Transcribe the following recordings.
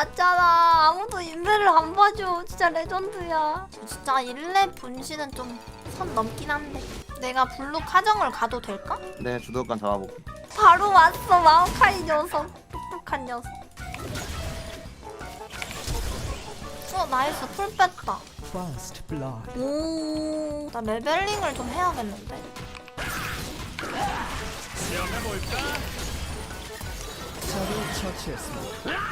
왔잖아. 아무도 인베를 안 봐줘. 진짜 레전드야. 진짜 일레 분신은 좀 선 넘긴 한데. 내가 블루 카정을 가도 될까? 네 주도권 잡아볼게 바로 왔어 마오카이 녀석. 똑똑한 녀석. 어 나이스 풀 뺐다. First blood. 오, 나 레벨링을 좀 해야겠는데.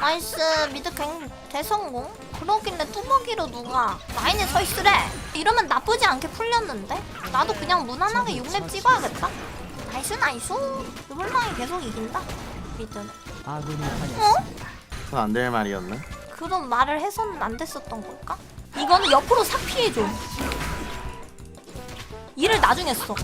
나이스 미드 갱 대성공. 그러길래 뚜벅이로 누가 라인에 서 있으래. 이러면 나쁘지 않게 풀렸는데. 나도 그냥 무난하게 6렙 찍어야겠다. 나이스 나이스. 르블랑이 계속 이긴다. 미드는. 아군이 어? 당했습니다. 손안될 말이었네 그런 말을 해서는 안 됐었던 걸까? 이거는 옆으로 싹 피해줘. 일을 나중에 써.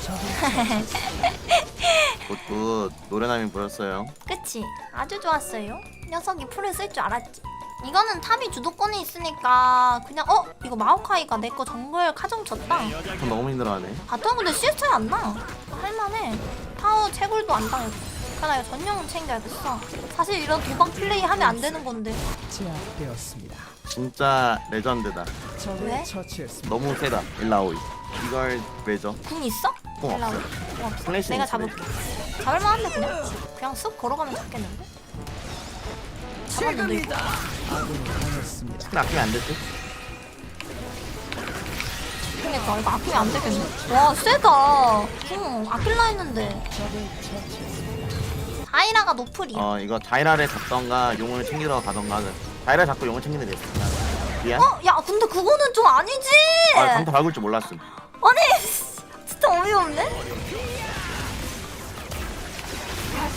굿굿 노래남이 보였어요 그치? 아주 좋았어요. 녀석이 풀을 쓸 줄 알았지. 이거는 탑이 주도권이 있으니까 그냥 어? 이거 마오카이가 내 거 정글 카정 쳤다. 전 너무 힘들어하네 바텀 근데 CS 차이 안 나. 할만해. 타워 채굴도 안 당했고. 그러나 이거 전용 챙겨야겠어. 사실 이런 도박 플레이 하면 안 되는 건데. 제압되었습니다. 진짜 레전드다 적을 왜? 처치했습니다. 너무 세다 일라오이 이걸 왜죠? 궁 있어? 궁 일로 와. 궁 없어? 플래시 내가 있어요. 잡을게. 잡을만한데 그냥? 그냥 쓱 걸어가면 잡겠는데? 잡았는데 이거? 근데 아끼면 안 됐지? 그러니까 이거 아끼면 안 되겠네. 와 세다. 궁 아낄라 했는데. 아이라가 노플이야. 어 이거 자이라를 잡던가 용을 챙기러 가던가 하는 자이라 잡고 용을 챙기는 게 있어 미안 어? 야 근데 그거는 좀 아니지. 아 강타 밟을 줄 몰랐음 아니 어이없네.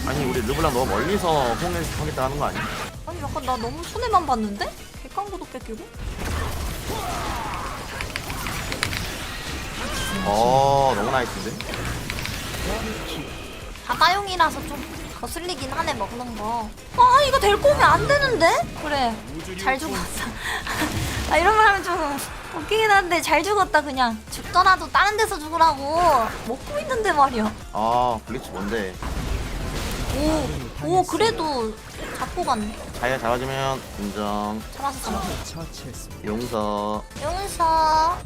아니 우리 르블랑 너무 멀리서 홍을 하겠다 하는 거 아니야? 아니 약간 나 너무 손해만 봤는데? 객광고도 뺏기고? 어 너무 나이스인데? 다가용이라서 좀 거슬리긴 하네 먹는 거. 아 이거 될 거면 안 되는데? 그래 잘 죽었어. 아 이런 말 하면 좀 웃기긴 한데 잘 죽었다 그냥. 죽더라도 다른 데서 죽으라고 먹고 있는데 말이야. 아 블리츠 뭔데 오, 오 그래도 잡고 갔네. 자이라 잡아주면 인정 잡았어 처치했습니다. 용서 용서.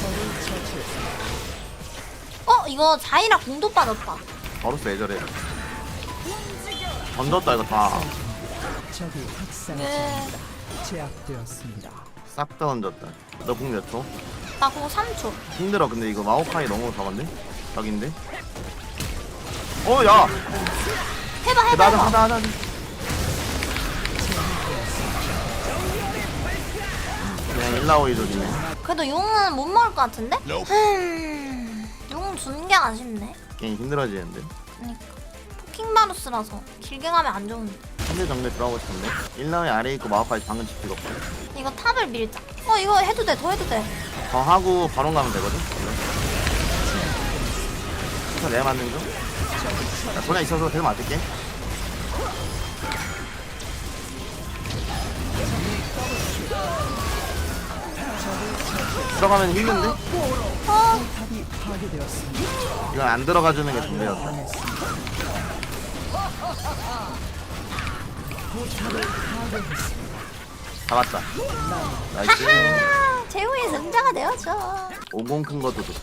적을 처치했습니다. 어 이거 자이라 공도 빠졌다. 바로스 예절해 던졌다 이거 다 적이 네. 학살했습니다. 제압되었습니다. 싹다 던졌다 너공몇 초? 나공 3초. 힘들어 근데 이거 마오카이 너무 잡았네? 각인데? 어 야 해봐 해봐 나도 해봐. 하다 하다 하다. 그냥 일라오이 조지네 그래도 용은 못 먹을 것 같은데? 음, 용 주는 게 아쉽네. 게임 힘들어지는데 그러니까 포킹 바루스라서 길게 가면 안 좋은데. 현대 정글 들어가고 싶은데 일라오이 아래 있고 마오카이 방금 지키고 이거 탑을 밀자. 어 이거 해도 돼, 더 해도 돼. 더 하고 바로 가면 되거든 그래서 내가 맞는 중 야, 돈이 있어서 되게 맞을게 들어가면 힘든데? 어. 이건 안 들어가주는 게 당했습니다. 잡았다. 나이스. 하하, 제우의 승자가 되었죠. 오공 큰 것도 좋고.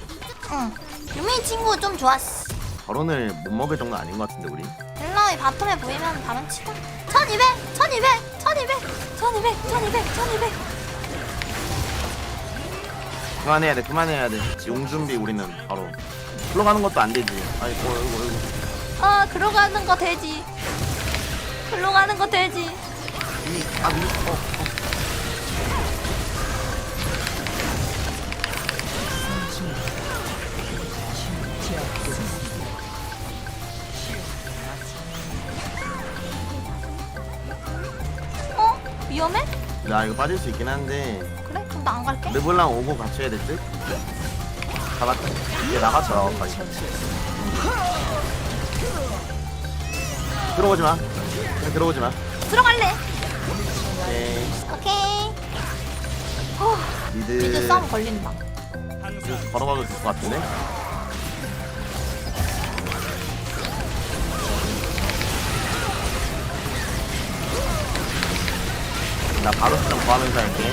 응. 유미 친구 좀 좋았어. 결혼을 못 먹을 정도 아닌 것 같은데 우리? 벨라의 바텀에 보이면 바로 치고. 1200, 1200, 1200, 1200, 1200, 1200. 그만해야 돼 그만해야 돼 용 준비 우리는 바로. 흘러가는 것도 안 되지. 아이고 이거 이거 아, 그러가는 거 되지. 글로 가는 거 되지. 미, 어, 어. 어? 위험해? 나 이거 빠질 수 있긴 한데 그래? 그럼 나 안 갈게. 르블랑 오고 같이 해야 될 듯? 잡았다 얘 나갔어 빨리 들어오지 마 그냥 들어오지 마 들어갈래. 오케이 오케이. 어, 미드 미드 싸움 걸린다. 이거 걸어가도 될 것 같은데? 나 바로 수정 구하면서 할게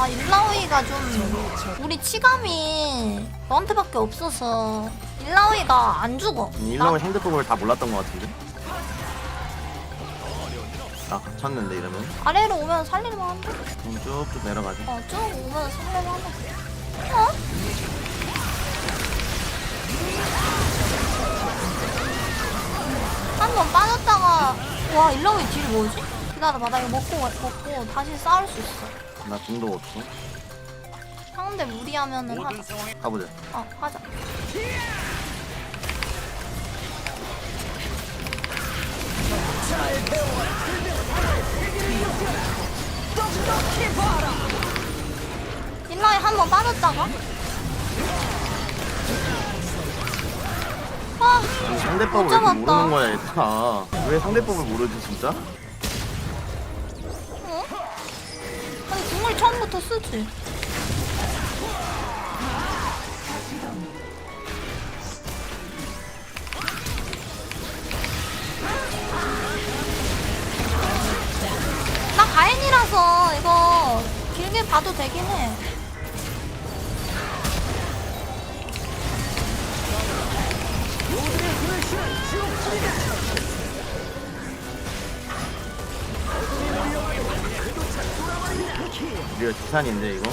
아 일라오이가 좀 우리 치감이 너한테밖에 없어서 일라오이가 안 죽어. 일라오 핸드폰을 다 몰랐던 것 같은데 나 갇혔는데 이러면 나 아래로 오면 살릴만 한데? 그럼 쭉쭉 내려가자 어, 쭉 오면 살릴만 한데. 어? 한 번 빠졌다가 와 일라오이 딜 뭐지? 기다려봐 나 이거 먹고 먹고 다시 싸울 수 있어. 나 중도 없어 상대 무리하면은 하자. 가보자 어 하자. 일라이 한번 빠졌다가 아 아니, 상대법을 왜 이렇게 잡았다. 모르는 거야 얘가 왜 상대법을 모르지 진짜? 궁을 처음부터 쓰지. 나 가인이라서 이거 길게 봐도 되긴 해 우리가 지산인데 이거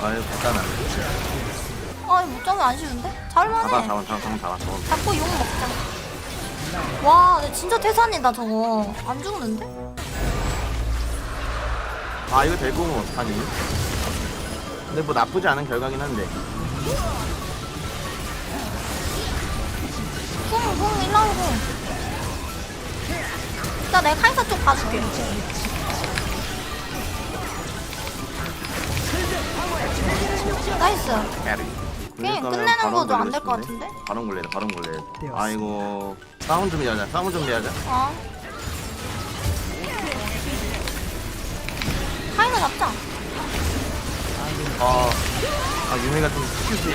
아유 간단하네 아 이거 못 잡으면 안 쉬운데? 잡아 잡아 잡아 잡아 잡아 잡아 잡고 욕 먹자. 와, 근데 진짜 태산이다 저거. 안 죽는데? 아 이거 될 거면 어떡하니 근데 뭐 나쁘지 않은 결과긴 한데 쿵, 쿵, 일라오고. 나 내가 카이사 쪽 봐줄게. 나이스. 게임 끝내는 것도 안 될 것? 같은데? 바로 걸려야 바로 걸려야 되었어. 아이고 싸움 준비하자 싸움 준비하자 어. 카이사 잡자. 아, 아 유미가 좀 스킬이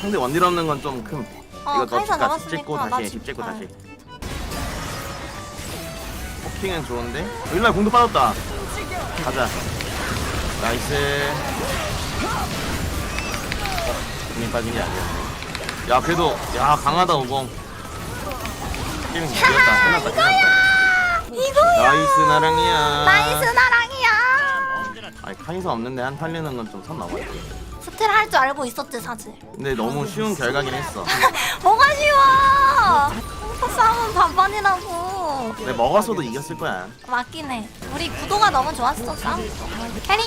상대 원딜 없는 건 좀 큰. 어, 이거 너 카이사 집, 가- 집 잡았으니까 찍고 나 다시 해, 집- 집 찍고 아. 다시. 포킹은 좋은데? 일날 공도 빠졌다. 가자. 나이스. 어, 공이 빠진 게 아니었네. 야 그래도 야 강하다 오공. 게임 이겼다. 끝났다 끝났다. 이거야. 나이스 나랑이야. 나이스 나랑이야. 아니 카이사 없는데 한 탈리는 건 좀 선 넘었지. 스틸 할줄 알고 있었지 사실. 근데 너무 쉬운 결과긴 했어. 뭐가 쉬워? 홈터 싸움은 반반이라고. 근데 먹었어도 이겼을 거야. 맞긴 해. 우리 구도가 너무 좋았어 싸움. 캐리?